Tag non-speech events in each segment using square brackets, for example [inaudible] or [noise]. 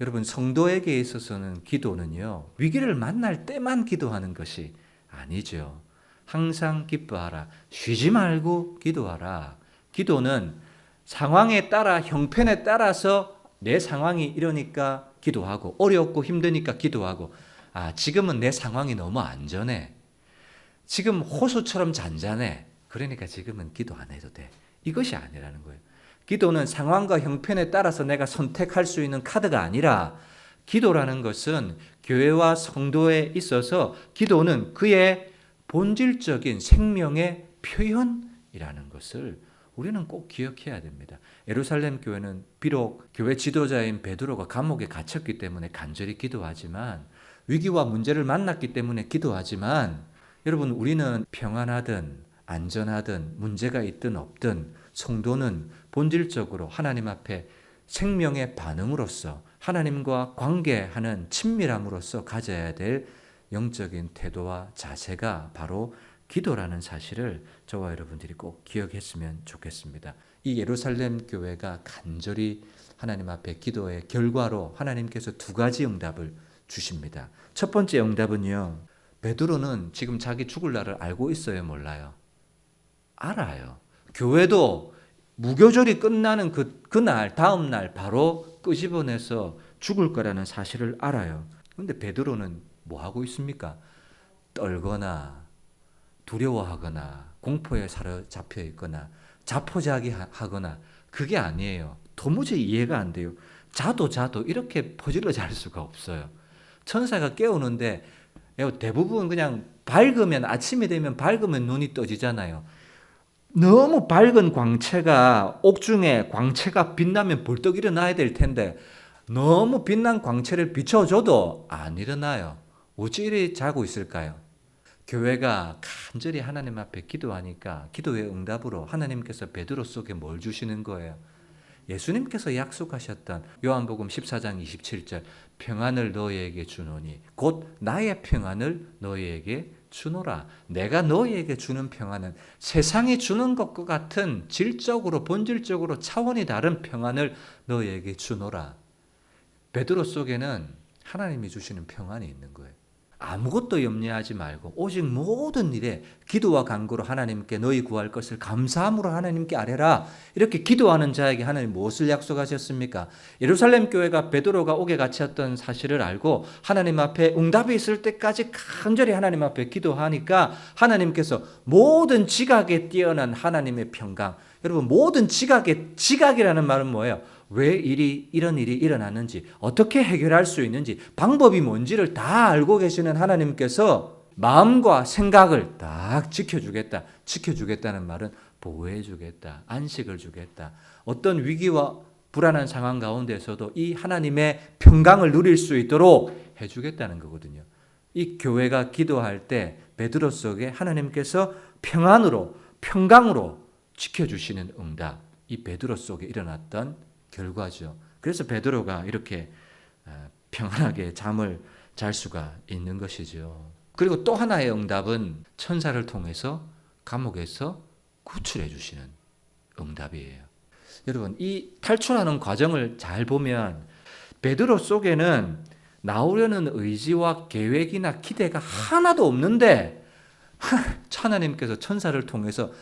여러분 성도에게 있어서는 기도는요 위기를 만날 때만 기도하는 것이 아니죠. 항상 기뻐하라. 쉬지 말고 기도하라. 기도는 상황에 따라 형편에 따라서 내 상황이 이러니까 기도하고 어렵고 힘드니까 기도하고 아 지금은 내 상황이 너무 안전해. 지금 호수처럼 잔잔해. 그러니까 지금은 기도 안 해도 돼. 이것이 아니라는 거예요. 기도는 상황과 형편에 따라서 내가 선택할 수 있는 카드가 아니라 기도라는 것은 교회와 성도에 있어서 기도는 그의 본질적인 생명의 표현이라는 것을 우리는 꼭 기억해야 됩니다. 예루살렘 교회는 비록 교회 지도자인 베드로가 감옥에 갇혔기 때문에 간절히 기도하지만 위기와 문제를 만났기 때문에 기도하지만 여러분 우리는 평안하든 안전하든 문제가 있든 없든 성도는 본질적으로 하나님 앞에 생명의 반응으로서 하나님과 관계하는 친밀함으로써 가져야 될 영적인 태도와 자세가 바로 기도라는 사실을 저와 여러분들이 꼭 기억했으면 좋겠습니다. 이 예루살렘 교회가 간절히 하나님 앞에 기도의 결과로 하나님께서 두 가지 응답을 주십니다. 첫 번째 응답은요. 베드로는 지금 자기 죽을 날을 알고 있어요, 몰라요? 알아요. 교회도 무교절이 끝나는 그, 그날, 다음날 바로 끄집어내서 죽을 거라는 사실을 알아요. 근데 베드로는 뭐 하고 있습니까? 떨거나 두려워하거나 공포에 사로잡혀 있거나 자포자기 하거나 그게 아니에요. 도무지 이해가 안 돼요. 자도 자도 이렇게 퍼질러 잘 수가 없어요. 천사가 깨우는데 대부분 그냥 밝으면 아침이 되면 밝으면 눈이 떠지잖아요. 너무 밝은 광채가 옥중에 광채가 빛나면 벌떡 일어나야 될 텐데 너무 빛난 광채를 비춰줘도 안 일어나요. 어찌 이리 자고 있을까요? 교회가 간절히 하나님 앞에 기도하니까 기도의 응답으로 하나님께서 베드로 속에 뭘 주시는 거예요? 예수님께서 약속하셨던 요한복음 14장 27절 평안을 너희에게 주노니 곧 나의 평안을 너희에게 주노라. 내가 너희에게 주는 평안은 세상이 주는 것과 같은 질적으로 본질적으로 차원이 다른 평안을 너희에게 주노라. 베드로 속에는 하나님이 주시는 평안이 있는 거예요. 아무것도 염려하지 말고 오직 모든 일에 기도와 간구로 하나님께 너희 구할 것을 감사함으로 하나님께 아뢰라. 이렇게 기도하는 자에게 하나님 무엇을 약속하셨습니까? 예루살렘 교회가 베드로가 옥에 갇혔던 사실을 알고 하나님 앞에 응답이 있을 때까지 간절히 하나님 앞에 기도하니까 하나님께서 모든 지각에 뛰어난 하나님의 평강 여러분 모든 지각의 지각이라는 말은 뭐예요? 왜 일이 이런 일이 일어났는지 어떻게 해결할 수 있는지 방법이 뭔지를 다 알고 계시는 하나님께서 마음과 생각을 딱 지켜주겠다. 지켜주겠다는 말은 보호해주겠다. 안식을 주겠다. 어떤 위기와 불안한 상황 가운데서도 이 하나님의 평강을 누릴 수 있도록 해주겠다는 거거든요. 이 교회가 기도할 때 베드로 속에 하나님께서 평안으로 평강으로 지켜주시는 응답 이 베드로 속에 일어났던 결과죠. 그래서 베드로가 이렇게 아, 평안하게 잠을 잘 수가 있는 것이죠. 그리고 또 하나의 응답은 천사를 통해서 감옥에서 구출해 주시는 응답이에요. 여러분, 이 탈출하는 과정을 잘 보면 베드로 속에는 나오려는 의지와 계획이나 기대가 하나도 없는데 [laughs] 하나님께서 천사를 통해서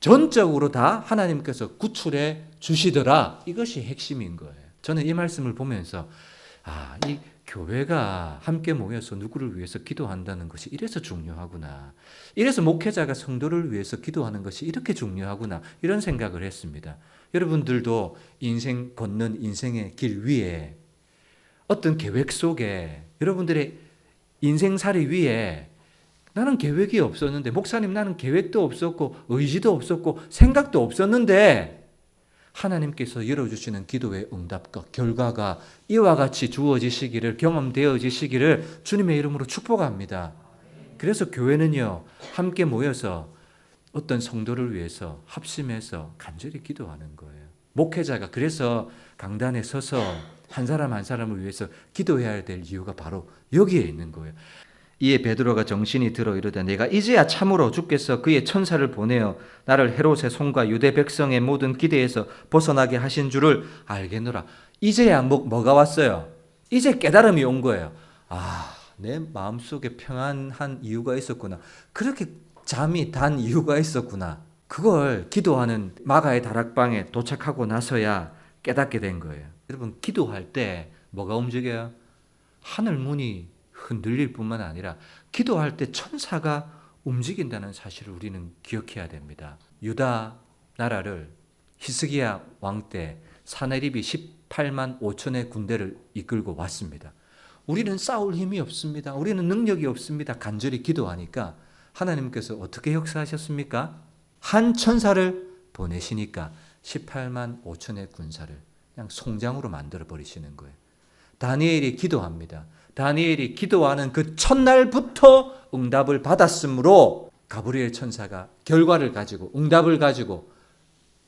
전적으로 다 하나님께서 구출해 주시더라. 이것이 핵심인 거예요. 저는 이 말씀을 보면서 아, 이 교회가 함께 모여서 누구를 위해서 기도한다는 것이 이래서 중요하구나. 이래서 목회자가 성도를 위해서 기도하는 것이 이렇게 중요하구나. 이런 생각을 했습니다. 여러분들도 인생 걷는 인생의 길 위에 어떤 계획 속에 여러분들의 인생살이 위에 나는 계획이 없었는데 목사님 나는 계획도 없었고 의지도 없었고 생각도 없었는데 하나님께서 열어주시는 기도의 응답과 결과가 이와 같이 주어지시기를 경험되어지시기를 주님의 이름으로 축복합니다. 그래서 교회는요 함께 모여서 어떤 성도를 위해서 합심해서 간절히 기도하는 거예요. 목회자가 그래서 강단에 서서 한 사람 한 사람을 위해서 기도해야 될 이유가 바로 여기에 있는 거예요. 이에 베드로가 정신이 들어 이르되 내가 이제야 참으로 주께서 그의 천사를 보내어 나를 헤롯의 손과 유대 백성의 모든 기대에서 벗어나게 하신 줄을 알겠노라. 이제야 뭐, 뭐가 왔어요? 이제 깨달음이 온 거예요. 아, 내 마음속에 평안한 이유가 있었구나. 그렇게 잠이 단 이유가 있었구나. 그걸 기도하는 마가의 다락방에 도착하고 나서야 깨닫게 된 거예요. 여러분, 기도할 때 뭐가 움직여요? 하늘 문이 흔들릴 뿐만 아니라 기도할 때 천사가 움직인다는 사실을 우리는 기억해야 됩니다. 유다 나라를 히스기야 왕 때 사내립이 18만 5천의 군대를 이끌고 왔습니다. 우리는 싸울 힘이 없습니다. 우리는 능력이 없습니다. 간절히 기도하니까 하나님께서 어떻게 역사하셨습니까? 한 천사를 보내시니까 18만 5천의 군사를 그냥 송장으로 만들어 버리시는 거예요. 다니엘이 기도합니다. 다니엘이 기도하는 그 첫날부터 응답을 받았으므로 가브리엘 천사가 결과를 가지고 응답을 가지고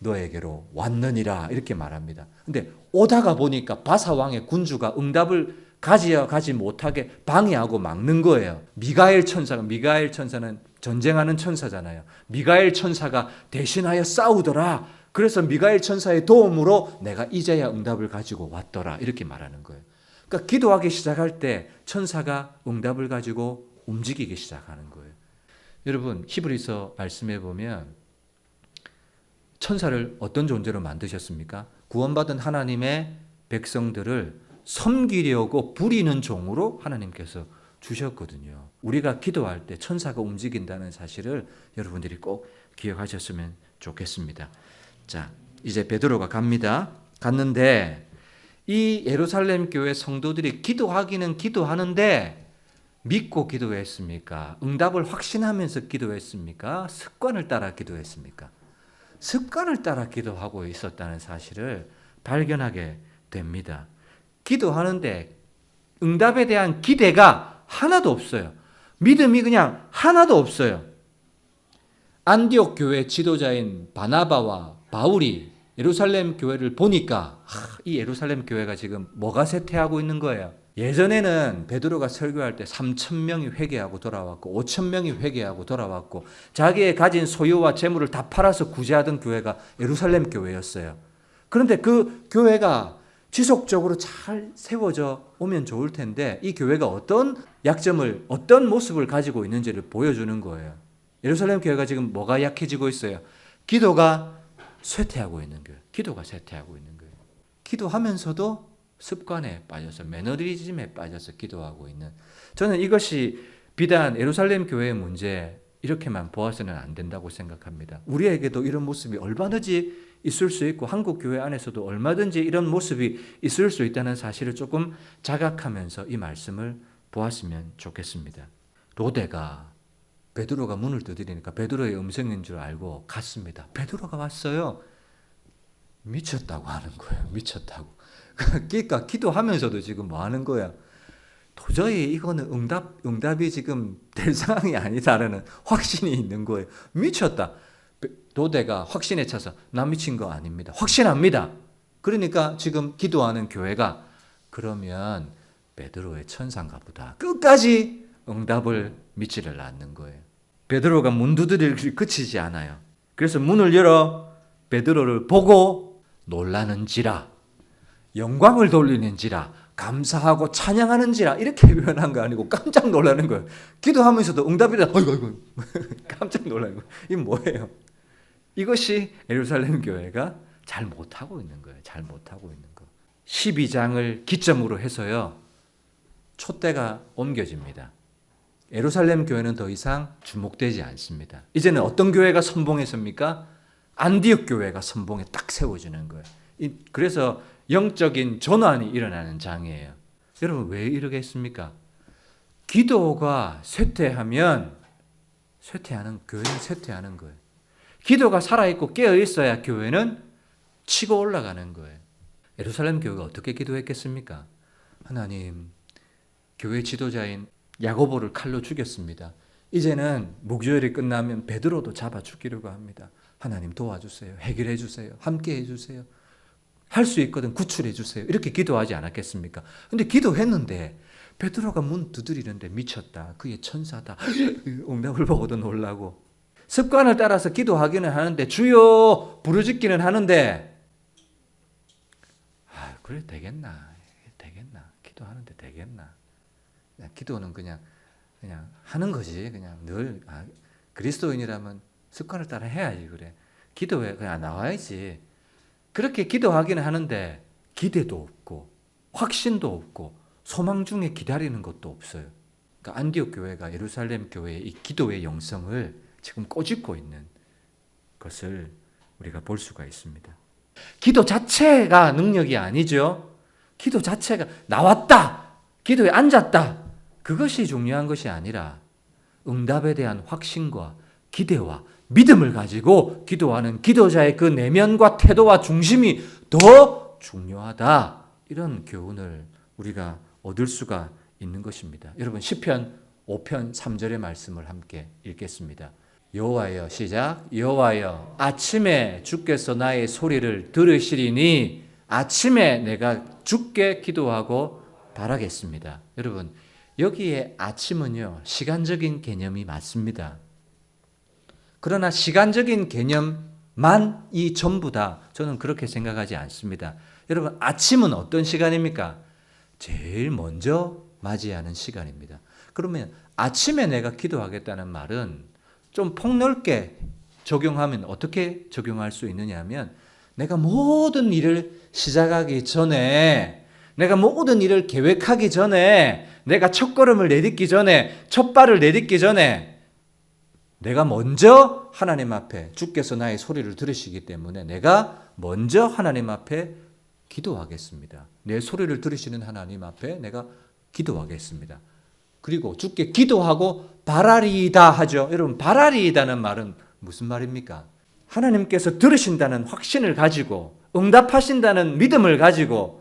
너에게로 왔느니라 이렇게 말합니다. 근데 오다가 보니까 바사 왕의 군주가 응답을 가지어 가지 못하게 방해하고 막는 거예요. 미가엘 천사가 미가엘 천사는 전쟁하는 천사잖아요. 미가엘 천사가 대신하여 싸우더라. 그래서 미가엘 천사의 도움으로 내가 이제야 응답을 가지고 왔더라. 이렇게 말하는 거예요. 그러니까 기도하기 시작할 때 천사가 응답을 가지고 움직이기 시작하는 거예요. 여러분 히브리서 말씀해 보면 천사를 어떤 존재로 만드셨습니까? 구원받은 하나님의 백성들을 섬기려고 부리는 종으로 하나님께서 주셨거든요. 우리가 기도할 때 천사가 움직인다는 사실을 여러분들이 꼭 기억하셨으면 좋겠습니다. 자, 이제 베드로가 갑니다. 갔는데 이 예루살렘 교회 성도들이 기도하기는 기도하는데 믿고 기도했습니까? 응답을 확신하면서 기도했습니까? 습관을 따라 기도했습니까? 습관을 따라 기도하고 있었다는 사실을 발견하게 됩니다. 기도하는데 응답에 대한 기대가 하나도 없어요. 믿음이 그냥 하나도 없어요. 안디옥 교회 지도자인 바나바와 바울이 예루살렘 교회를 보니까 하, 이 예루살렘 교회가 지금 뭐가 쇠퇴하고 있는 거예요. 예전에는 베드로가 설교할 때 3천 명이 회개하고 돌아왔고 5천 명이 회개하고 돌아왔고 자기의 가진 소유와 재물을 다 팔아서 구제하던 교회가 예루살렘 교회였어요. 그런데 그 교회가 지속적으로 잘 세워져 오면 좋을 텐데 이 교회가 어떤 약점을 어떤 모습을 가지고 있는지를 보여주는 거예요. 예루살렘 교회가 지금 뭐가 약해지고 있어요? 기도가 쇠퇴하고 있는 거예요. 기도가 쇠퇴하고 있는 거예요. 기도하면서도 습관에 빠져서 매너리즘에 빠져서 기도하고 있는 저는 이것이 비단 예루살렘 교회의 문제 이렇게만 보아서는 안 된다고 생각합니다. 우리에게도 이런 모습이 얼마든지 있을 수 있고 한국 교회 안에서도 얼마든지 이런 모습이 있을 수 있다는 사실을 조금 자각하면서 이 말씀을 보았으면 좋겠습니다. 로데가 베드로가 문을 두드리니까 베드로의 음성인 줄 알고 갔습니다. 베드로가 왔어요. 미쳤다고 하는 거예요. 미쳤다고. [laughs] 그러니까 기도하면서도 지금 뭐 하는 거야? 도저히 이거는 응답 응답이 지금 될 상황이 아니다라는 확신이 있는 거예요. 미쳤다. 도대가 확신에 차서 나 미친 거 아닙니다. 확신합니다. 그러니까 지금 기도하는 교회가 그러면 베드로의 천상가 보다 끝까지 응답을 믿지를 않는 거예요. 베드로가 문 두드리기 그치지 않아요. 그래서 문을 열어 베드로를 보고 놀라는지라 영광을 돌리는지라 감사하고 찬양하는지라 이렇게 표현한 거 아니고 깜짝 놀라는 거예요. 기도하면서도 응답이다. 아이고 아이고 [laughs] 깜짝 놀라는 거예요. 이 뭐예요? 이것이 예루살렘 교회가 잘 못하고 있는 거예요. 잘 못하고 있는 거. 12장을 기점으로 해서요. 촛대가 옮겨집니다. 예루살렘 교회는 더 이상 주목되지 않습니다. 이제는 어떤 교회가 선봉했습니까? 안디옥 교회가 선봉에 딱 세워지는 거예요. 그래서 영적인 전환이 일어나는 장이에요. 여러분 왜 이러겠습니까? 기도가 쇠퇴하면 쇠퇴하는 교회는 쇠퇴하는 거예요. 기도가 살아 있고 깨어 있어야 교회는 치고 올라가는 거예요. 예루살렘 교회가 어떻게 기도했겠습니까? 하나님, 교회 지도자인 야고보를 칼로 죽였습니다. 이제는 목요일이 끝나면 베드로도 잡아 죽이려고 합니다. 하나님 도와주세요. 해결해 주세요. 함께 해 주세요. 할 수 있거든 구출해 주세요. 이렇게 기도하지 않았겠습니까? 근데 기도했는데 베드로가 문 두드리는데 미쳤다. 그의 천사다. [laughs] 응답을 보고도 놀라고 습관을 따라서 기도하기는 하는데 주여 부르짖기는 하는데 아, 그래 되겠나? 되겠나? 기도하는데 되겠나? 기도는 그냥 그냥 하는 거지. 그냥 늘 아, 그리스도인이라면 습관을 따라 해야지 그래. 기도에 그냥 나와야지. 그렇게 기도하기는 하는데 기대도 없고 확신도 없고 소망 중에 기다리는 것도 없어요. 그러니까 안디옥 교회가 예루살렘 교회의 이 기도의 영성을 지금 꼬집고 있는 것을 우리가 볼 수가 있습니다. 기도 자체가 능력이 아니죠. 기도 자체가 나왔다. 기도에 앉았다. 그것이 중요한 것이 아니라 응답에 대한 확신과 기대와 믿음을 가지고 기도하는 기도자의 그 내면과 태도와 중심이 더 중요하다. 이런 교훈을 우리가 얻을 수가 있는 것입니다. 여러분 시편 5편 3절의 말씀을 함께 읽겠습니다. 여호와여 시작 여호와여 아침에 주께서 나의 소리를 들으시리니 아침에 내가 주께 기도하고 바라겠습니다. 여러분 여기에 아침은요 시간적인 개념이 맞습니다. 그러나 시간적인 개념만이 전부다. 저는 그렇게 생각하지 않습니다. 여러분 아침은 어떤 시간입니까? 제일 먼저 맞이하는 시간입니다. 그러면 아침에 내가 기도하겠다는 말은 좀 폭넓게 적용하면 어떻게 적용할 수 있느냐 하면 내가 모든 일을 시작하기 전에 내가 모든 일을 계획하기 전에 내가 첫 걸음을 내딛기 전에 첫 발을 내딛기 전에 내가 먼저 하나님 앞에 주께서 나의 소리를 들으시기 때문에 내가 먼저 하나님 앞에 기도하겠습니다. 내 소리를 들으시는 하나님 앞에 내가 기도하겠습니다. 그리고 주께 기도하고 바라리이다 하죠. 여러분 바라리이다는 말은 무슨 말입니까? 하나님께서 들으신다는 확신을 가지고 응답하신다는 믿음을 가지고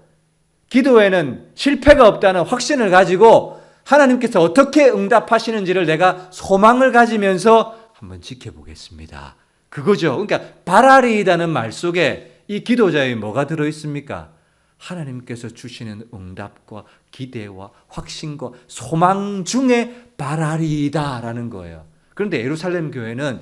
기도에는 실패가 없다는 확신을 가지고 하나님께서 어떻게 응답하시는지를 내가 소망을 가지면서 한번 지켜보겠습니다. 그거죠. 그러니까 바라리이다는 말 속에 이 기도자의 뭐가 들어 있습니까? 하나님께서 주시는 응답과 기대와 확신과 소망 중에 바라리이다라는 거예요. 그런데 예루살렘 교회는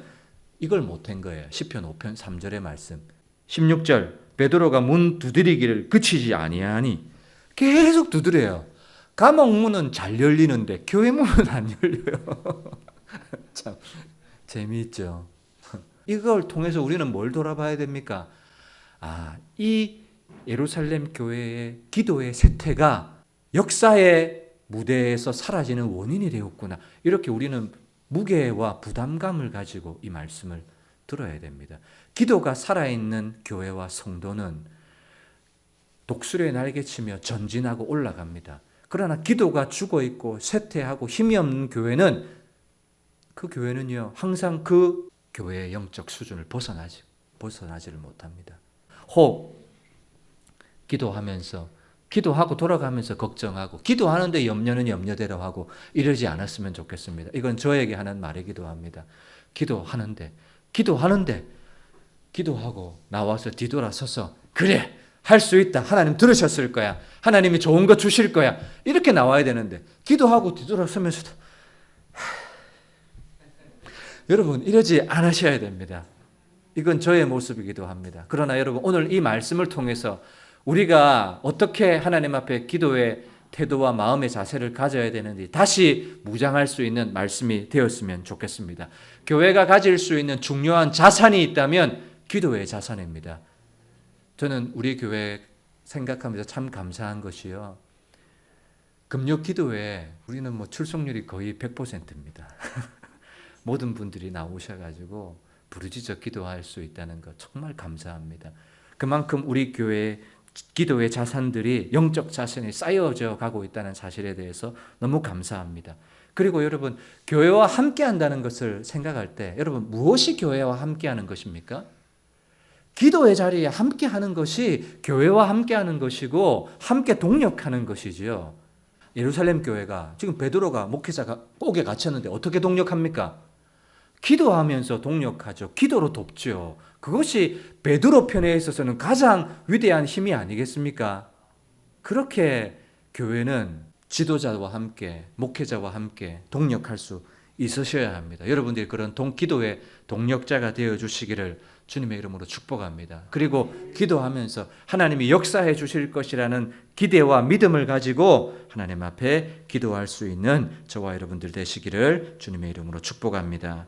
이걸 못한 거예요. 시편 5편 3절의 말씀. 16절 베드로가 문 두드리기를 그치지 아니하니 계속 두드려요. 감옥 문은 잘 열리는데 교회 문은 안 열려요. [laughs] 참 재미있죠. 이걸 통해서 우리는 뭘 돌아봐야 됩니까? 아, 이 예루살렘 교회의 기도의 세태가 역사의 무대에서 사라지는 원인이 되었구나. 이렇게 우리는 무게와 부담감을 가지고 이 말씀을 들어야 됩니다. 기도가 살아있는 교회와 성도는 독수리에 날개치며 전진하고 올라갑니다. 그러나 기도가 죽어 있고 쇠퇴하고 힘이 없는 교회는 그 교회는요 항상 그 교회의 영적 수준을 벗어나지 벗어나지를 못합니다. 혹 기도하면서 기도하고 돌아가면서 걱정하고 기도하는데 염려는 염려대로 하고 이러지 않았으면 좋겠습니다. 이건 저에게 하는 말이기도 합니다. 기도하는데 기도하는데 기도하고 나와서 뒤돌아서서 그래 할 수 있다. 하나님 들으셨을 거야. 하나님이 좋은 거 주실 거야. 이렇게 나와야 되는데 기도하고 뒤돌아서면서도 여러분 이러지 않으셔야 됩니다. 이건 저의 모습이기도 합니다. 그러나 여러분 오늘 이 말씀을 통해서 우리가 어떻게 하나님 앞에 기도의 태도와 마음의 자세를 가져야 되는지 다시 무장할 수 있는 말씀이 되었으면 좋겠습니다. 교회가 가질 수 있는 중요한 자산이 있다면 기도의 자산입니다. 저는 우리 교회 생각하면서 참 감사한 것이요. 금요 기도회 우리는 뭐 출석률이 거의 100%입니다. [laughs] 모든 분들이 나오셔가지고 부르짖어 기도할 수 있다는 것 정말 감사합니다. 그만큼 우리 교회 기도의 자산들이 영적 자산이 쌓여져 가고 있다는 사실에 대해서 너무 감사합니다. 그리고 여러분 교회와 함께 한다는 것을 생각할 때 여러분 무엇이 교회와 함께 하는 것입니까? 기도의 자리에 함께 하는 것이 교회와 함께 하는 것이고 함께 동력하는 것이지요. 예루살렘 교회가 지금 베드로가 목회자가 꼭에 갇혔는데 어떻게 동력합니까? 기도하면서 동력하죠. 기도로 돕죠. 그것이 베드로 편에 있어서는 가장 위대한 힘이 아니겠습니까? 그렇게 교회는 지도자와 함께 목회자와 함께 동력할 수 있으셔야 합니다. 여러분들이 그런 동 기도의 동력자가 되어 주시기를 주님의 이름으로 축복합니다. 그리고 기도하면서 하나님이 역사해 주실 것이라는 기대와 믿음을 가지고 하나님 앞에 기도할 수 있는 저와 여러분들 되시기를 주님의 이름으로 축복합니다.